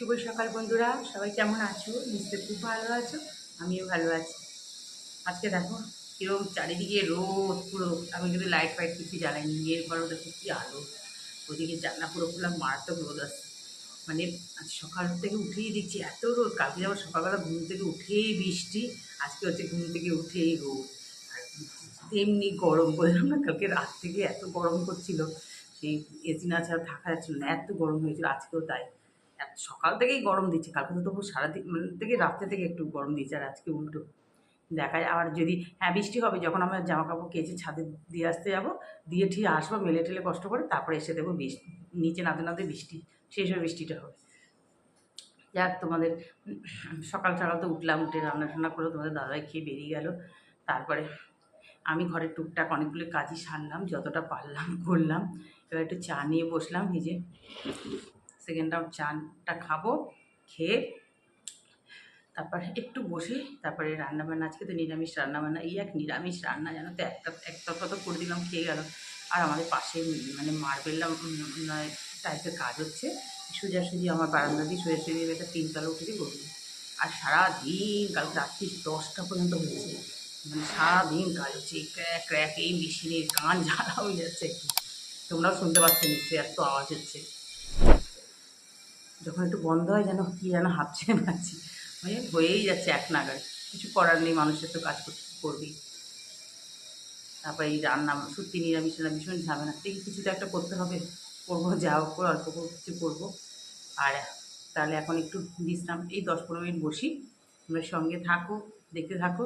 শুভ সকাল বন্ধুরা, সবাই কেমন আছো? নিশ্চয় খুব ভালো আছো, আমিও ভালো আছি। আজকে দেখো কীরকম চারিদিকে রোদ পুরো। আমি কিন্তু লাইট ফাইট কিছু জ্বালাইনি বিয়ের ঘরও দেখো কি আলো। ওদিকে জানলা পুরো খুললাম মারাত্মক রোদ আসছে। মানে আজ সকাল থেকে উঠেই দিচ্ছি এত রোদ। কালকে যাবার সকালবেলা ঘুম থেকে উঠেই বৃষ্টি, আজকে হচ্ছে ঘুম থেকে উঠেই রোদ। আর এমনি গরম বললাম না, কালকে রাত থেকে এত গরম করছিল। সেই এসি না ছাড়া থাকা যাচ্ছিল না, এত গরম হয়েছিল, আজকেও তাই। সকাল থেকেই গরম দিচ্ছে, কালকে তো তবু সারাদিন মানে থেকে রাত্রে থেকে একটু গরম দিচ্ছে আর আজকে উল্টো। দেখা যায় আবার যদি হ্যাঁ বৃষ্টি হবে, যখন আমরা জামা কাপড় কেচে ছাদে দিয়ে আসতে যাব, দিয়ে ঠিক আসব, মেলে টেলে কষ্ট করে, তারপরে এসে দেবো বৃষ্টি নিচে নাতে নাতে বৃষ্টি সেই সময় বৃষ্টিটা হবে। যাক, তোমাদের সকাল সকাল তো উঠলাম, উঠে রান্না টান্না করে তোমাদের দাদাই খেয়ে বেরিয়ে গেল। তারপরে আমি ঘরের টুকটাক অনেকগুলো কাজই সারলাম, যতটা পারলাম করলাম। এবার একটু চা নিয়ে বসলাম যে সেকেন্ড রাউন্ড চানটা খাব, খেয়ে তারপর একটু বসে তারপরে রান্নাবান্না, আজকে তো নিরামিষ রান্নাবান্না, এই এক নিরামিষ রান্না জানো তো, একটা একতরফা তো করে দিলাম, খেয়ে গেল। আর আমাদের পাশে মানে মার্বেল টাইপের কাজ হচ্ছে, সোজাসুজি আমার বারান্দা দিয়ে সোজাসুজি একটা তিনতলা উঠে দিয়ে করব আর সারাদিন কাল রাত্রি দশটা পর্যন্ত হয়েছে মানে সারাদিন কাজ হচ্ছে, ক্র্যাক ক্র্যাক, এই মেশিনের কান ঝালা হয়ে যাচ্ছে। তোমরাও শুনতে পাচ্ছ নিশ্চয়ই, এত আওয়াজ হচ্ছে। যখন একটু বন্ধ হয় যেন কি যেন হাঁপছে পাচ্ছি মানে হয়েই যাচ্ছে এক নাগারে কিছু করার নেই, মানুষের তো কাজ করবেই তারপরে এই রান্না, সত্যি নিরামিষ রান্না ভীষণ ঝামেলা থেকে কিছু তো একটা করতে হবে। করব যা হোক করে, অল্প করে কিছু করব। আর তাহলে এখন একটু বিশ্রাম, এই দশ পনেরো মিনিট বসি। তোমরা সঙ্গে থাকো, দেখতে থাকো।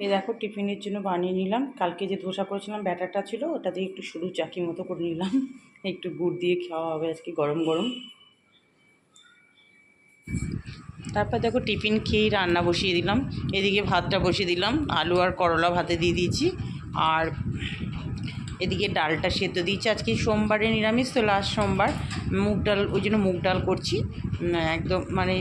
এই দেখো টিফিনের জন্য বানিয়ে নিলাম। কালকে যে ধোসা করেছিলাম, ব্যাটারটা ছিল, ওটা দিয়ে একটু সরু চাকি মতো করে নিলাম। একটু গুড় দিয়ে খাওয়া হবে আজকে গরম গরম। তারপর দেখো টিফিন খেয়েই রান্না বসিয়ে দিলাম। এদিকে ভাতটা বসিয়ে দিলাম। আলু আর করলা ভাতে দিয়ে দিয়েছি। আর এদিকে ডালটা সেদ্ধ দিয়েছি। আজকে সোমবারে নিরামিষ, তো লাস্ট সোমবার মুগ ডাল, ওই জন্য মুগ ডাল করছি। একদম মানে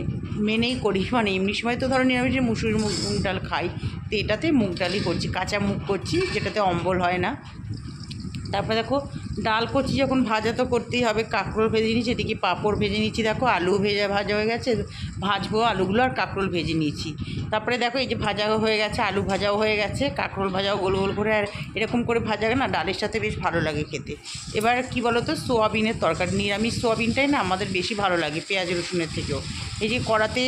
মেনেই করি মানে এমনি সময় তো ধরো নিরামিষ মুসুর মুগ ডাল খাই, তো এটাতে মুগ ডালই করছি, কাঁচা মুগ করছি, যেটাতে অম্বল হয় না। তারপরে দেখো ডাল করছি যখন ভাজা তো করতেই হবে, কাঁকরোল ভেজে নিয়েছি, এদিকে পাঁপড় ভেজে নিচ্ছি দেখো আলু ভেজা ভাজা হয়ে গেছে, ভাজবো আলুগুলো আর কাঁকরোল ভেজে নিয়েছি। তারপরে দেখো এই যে ভাজাও হয়ে গেছে, আলু ভাজাও হয়ে গেছে, কাঁকরোল ভাজাও গোল গোল করে আর এরকম করে ভাজা না, ডালের সাথে বেশ ভালো লাগে খেতে। এবার কি বলো তো সোয়াবিনের তরকারি, নিরামিষ সোয়াবিনটাই না আমাদের বেশি ভালো লাগে, পেঁয়াজ রসুনের থেকেও। এই যে কড়াতে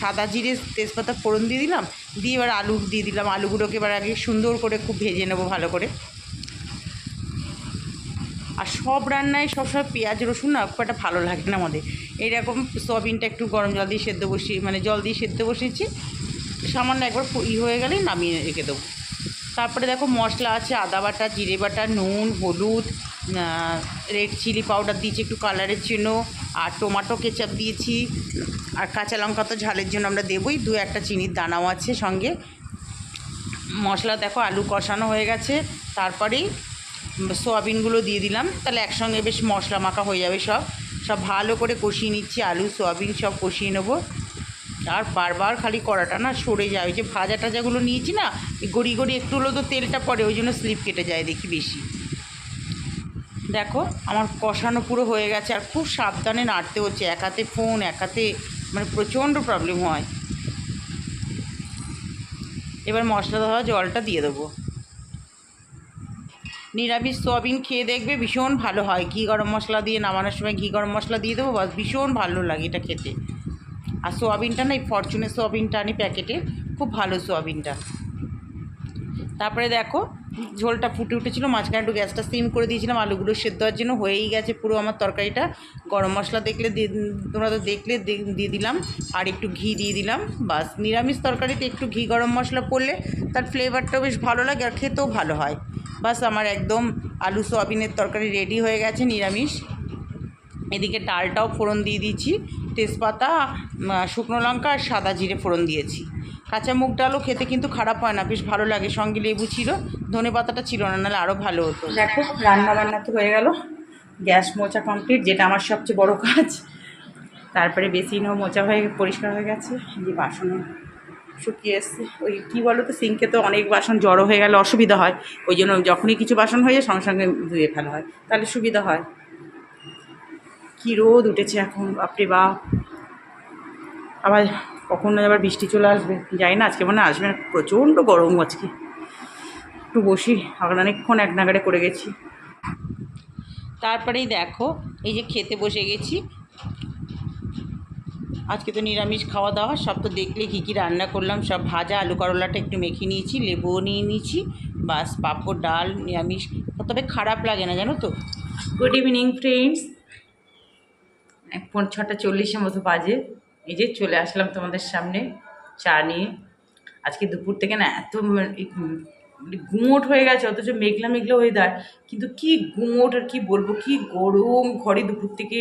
সাদা জিরে তেজপাতা ফোড়ন দিয়ে দিলাম, দিয়ে এবার আলু দিয়ে দিলাম, আলুগুলোকে এবার আগে সুন্দর করে খুব ভেজে নেব ভালো করে। আর সব রান্নায় সবসময় পেঁয়াজ, রসুন না, খুব একটা ভালো লাগে না আমাদের। এইরকম সয়াবিনটা একটু গরম জল দিয়ে সেদ্ধ বসিয়ে মানে জল দিয়ে সেদ্ধ বসিয়েছি। সামান্য একবার ই হয়ে গেলেই নামিয়ে রেখে দেবো। তারপরে দেখো মশলা আছে, আদা বাটা, জিরে বাটা, নুন, হলুদ রেড চিলি পাউডার দিয়েছি, একটু কালারের জন্য। আর টমেটো কেচাপ দিয়েছি। আর কাঁচা লঙ্কা তো ঝালের জন্য আমরা দেবই, দু একটা চিনির দানাও আছে সঙ্গে। মশলা দেখো আলু কষানো হয়ে গেছে। তারপরেই সোয়াবিনগুলো দিয়ে দিলাম। তাহলে একসঙ্গে বেশ মশলা মাখা হয়ে যাবে সব। সব ভালো করে কষিয়ে নিচ্ছি, আলু, সোয়াবিন সব কষিয়ে নেব। আর বারবার খালি কড়াটা না সরে যায়। ওই যে ভাজা টাজাগুলো নিয়েছি না গড়ি গড়ি একটু হলেও তো তেলটা পড়ে, ওই জন্য স্লিপ কেটে যায় দেখি বেশি। দেখো, আমার কষানো পুরো হয়ে গেছে আর খুব সাবধানে নাড়তে হচ্ছে। এক হাতে ফোন, এক হাতে মানে প্রচণ্ড প্রবলেম হয়। এবার মশলা ধরা জলটা দিয়ে দেবো। নিরামিষ সোয়াবিন খেয়ে দেখবে ভীষণ ভালো হয়। ঘি গরম মশলা দিয়ে নামানোর সময় ঘি গরম মশলা দিয়ে দেবো, বাস ভীষণ ভালো লাগে এটা খেতে। আর সোয়াবিনটা না, এই ফরচুনের সোয়াবিনটা আনি প্যাকেটে, খুব ভালো সোয়াবিনটা। তারপরে দেখো, ঝোলটা ফুটে উঠেছিল, মাঝখানে একটু গ্যাসটা সিম করে দিয়েছিলাম, আলুগুলো সেদ্ধ হওয়ার জন্য হয়েই গেছে পুরো আমার তরকারিটা। গরম মশলা দেখলে তোমরা তো দেখলে দিয়ে দিলাম, আর একটু ঘি দিয়ে দিলাম, বাস। নিরামিষ তরকারিতে একটু ঘি গরম মশলা পড়লে তার ফ্লেভারটাও বেশ ভালো লাগে, আর খেতেও ভালো হয়। বাস আমার একদম আলু সোয়াবিনের তরকারি রেডি হয়ে গেছে, নিরামিষ। এদিকে ডালটাও ফোড়ন দিয়ে দিয়েছি, তেজপাতা শুকনো লঙ্কা আর সাদা জিরে ফোড়ন দিয়েছি। কাঁচা মুগ ডালও খেতে কিন্তু খারাপ হয় না, বেশ ভালো লাগে। সঙ্গে লেবু ছিল, ধনে পাতাটা ছিল না, নাহলে আরও ভালো হতো। দেখো রান্না বান্না তো হয়ে গেল। গ্যাস মোচা কমপ্লিট যেটা আমার সবচেয়ে বড় কাজ। তারপরে বেসিনও মোচা হয়ে, পরিষ্কার হয়ে গেছে যে বাসনও শুকিয়ে এসছে। ওই কী বলো তো সিঙ্কে তো অনেক বাসন জড়ো হয়ে গেলে অসুবিধা হয়। ওই জন্য যখনই কিছু বাসন হয়ে যায়, সঙ্গে সঙ্গে ধুয়ে ফেলা হয়। তাহলে সুবিধা হয়। কী রোদ উঠেছে এখন, বাপরে বাপ। আবার কখন আবার বৃষ্টি চলে আসবে? জানি না, আজকে মনে আসবে না। প্রচণ্ড গরম আজকে। একটু বসি এখন অনেকক্ষণ এক নাগাড়ে করে গেছি। তারপরেই দেখো, এই যে খেতে বসে গেছি। আজকে তো নিরামিষ খাওয়া দাওয়া, সব তো দেখলে কী কী রান্না করলাম, সব ভাজা, আলু করলাটা একটু মেখে নিয়েছি, লেবুও নিয়ে নিয়েছি, বাস পাঁপড়, ডাল, নিরামিষ, তবে খারাপ লাগে না জানো তো। গুড ইভিনিং ফ্রেন্ডস এখন ছটা চল্লিশের মতো বাজে। এই যে চলে আসলাম তোমাদের সামনে চা নিয়ে। আজকে দুপুর থেকে না এত মানে মানে গুমোট হয়ে গেছে, অথচ মেঘলা মেঘলা ওয়েদার কিন্তু কি গুমোট আর কি বলব, কি গরম ঘরে দুপুর থেকে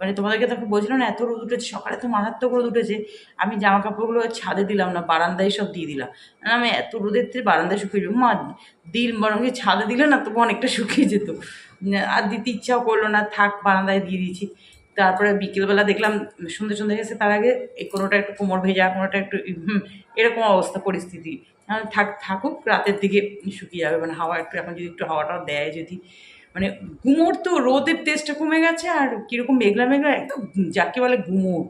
মানে তোমাদেরকে তখন বলছিলাম না এত রোদ উঠেছে সকালে তো মারাত্মক রোদ উঠেছে আমি জামা কাপড়গুলো ছাদে দিলাম না বারান্দায় সব দিয়ে দিলাম। না, আমি এত রোদের থেকে বারান্দায় শুকিয়ে যাব মা দিল বরং ছাদে দিলে না তবু অনেকটা শুকিয়ে যেত। আর দিতে ইচ্ছাও করল না থাক বারান্দায় দিয়ে দিয়েছি। তারপরে বিকেলবেলা দেখলাম সুন্দর সন্ধ্যে গেছে তার আগে কোনোটা একটু কোমর ভেজা কোনোটা একটু এরকম অবস্থা পরিস্থিতি। থাক থাকুক রাতের দিকে শুকিয়ে যাবে মানে হাওয়া একটু এখন যদি একটু হাওয়াটা দেয় যদি। মানে গুমোট তো রোদের টেস্টটা কমে গেছে আর কীরকম মেঘলা মেঘলা, একদম যাকে বলে গুমোট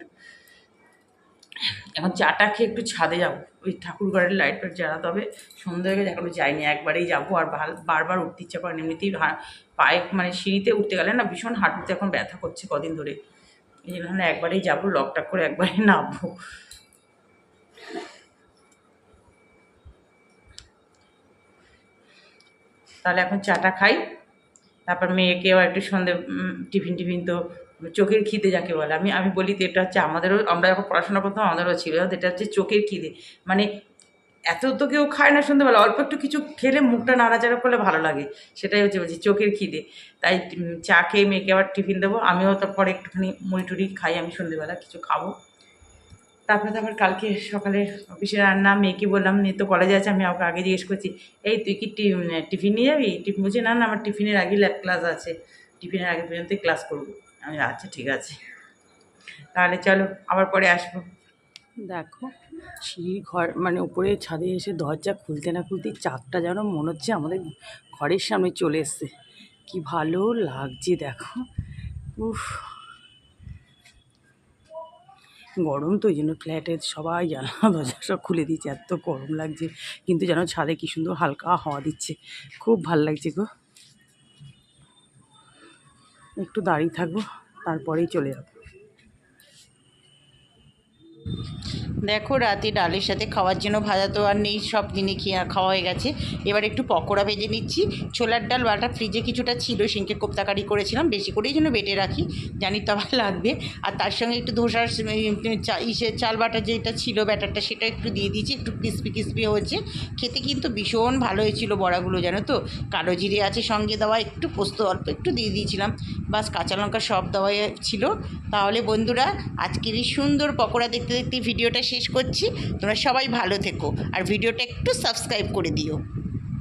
এখন চাটা খেয়ে একটু ছাদে যাব। ওই ঠাকুর ঘরের লাইট ফাইট জ্বালাতে হবে সন্ধ্যা হয়ে গেছে, এখনও যাইনি, একবারেই যাব। আর বারবার উঠতে ইচ্ছা করে না। এমনিতেই পায়ে মানে সিঁড়িতে উঠতে গেলে না ভীষণ হাঁটুতে এখন ব্যথা করছে কদিন ধরে। এই জন্য একবারেই যাব লকটাক করে একবারেই নামবো। তাহলে এখন চাটা খাই। তারপর মেয়েকেও একটু সন্ধে টিফিন টিফিন তো চোখের খিদে যাকে বলে। আমি আমি বলি তো এটা হচ্ছে আমাদেরও, আমরা যখন পড়াশোনা করতাম, আমাদেরও ছিল এটা হচ্ছে চোখের খিদে। মানে এত তো কেউ খায় না সন্ধ্যেবেলা অল্প একটু কিছু খেলে মুখটা নাড়াচাড়া করলে ভালো লাগে। সেটাই হচ্ছে বলছি, চোখের খিদে। তাই চা খেয়ে মেয়েকে আবার টিফিন দেবো, আমিও তারপরে একটুখানি মুড়ি টুড়ি খাই, আমি সন্ধ্যেবেলা কিছু খাব। তারপরে তারপর কালকে সকালে অফিসে রান্না, মেয়েকে বললাম মেয়ে তো কলেজে আছে, আমি ওকে আগে জিজ্ঞেস করছি, এই, তুই কি টি- টিফিন নিয়ে যাবি? টিফিন বলছি, না না, আমার টিফিনের আগে ল্যাব ক্লাস আছে, টিফিনের আগে পর্যন্তই ক্লাস করব। আমি আচ্ছা ঠিক আছে। তাহলে চলো, আবার পরে আসব। দেখো, সিঁড়ির ঘর মানে উপরে ছাদে এসে দরজা খুলতে না খুলতে চাকটা যেন মনে হচ্ছে আমাদের ঘরের সামনে চলে এসছে। কি ভালো লাগছে, দেখো। উফ গরম তো ওই জন্য ফ্ল্যাটে সবাই জানা দরজা সব খুলে দিচ্ছে এত গরম লাগছে। কিন্তু যেন ছাদে কি সুন্দর হালকা হাওয়া দিচ্ছে। খুব ভালো লাগছে গো। একটু দাঁড়িয়ে থাকব, তারপরেই চলে যাব। দেখো রাতে ডালের সাথে খাওয়ার জন্য ভাজা তো আর নেই, সব দিনে খাওয়া হয়ে গেছে। এবার একটু পকোড়া ভেজে নিচ্ছি। ছোলার ডাল বাটা ফ্রিজে কিছুটা ছিল, সিংকে কোপ্তাকারি করেছিলাম, বেশি করেই যেন বেটে রাখি, জানি তো আবার লাগবে। আর তার সঙ্গে একটু ধোসার ইসে চাল বাটা যেটা ছিল, ব্যাটারটা সেটা একটু দিয়ে দিয়েছি, একটু ক্রিস্পি ক্রিস্পি হয়েছে। খেতে কিন্তু ভীষণ ভালো হয়েছিল বড়াগুলো, জানো তো? কালো জিরে আছে সঙ্গে দেওয়া, একটু পোস্ত অল্প একটু দিয়ে দিয়েছিলাম। বাস কাঁচা লঙ্কা সব দেওয়া ছিল। তাহলে বন্ধুরা, আজকের এই সুন্দর পকোড়া দেখতে দেখতে ভিডিওটা শেষ করছি। তোমরা সবাই ভালো থেকো। আর ভিডিওটা একটু সাবস্ক্রাইব করে দিও।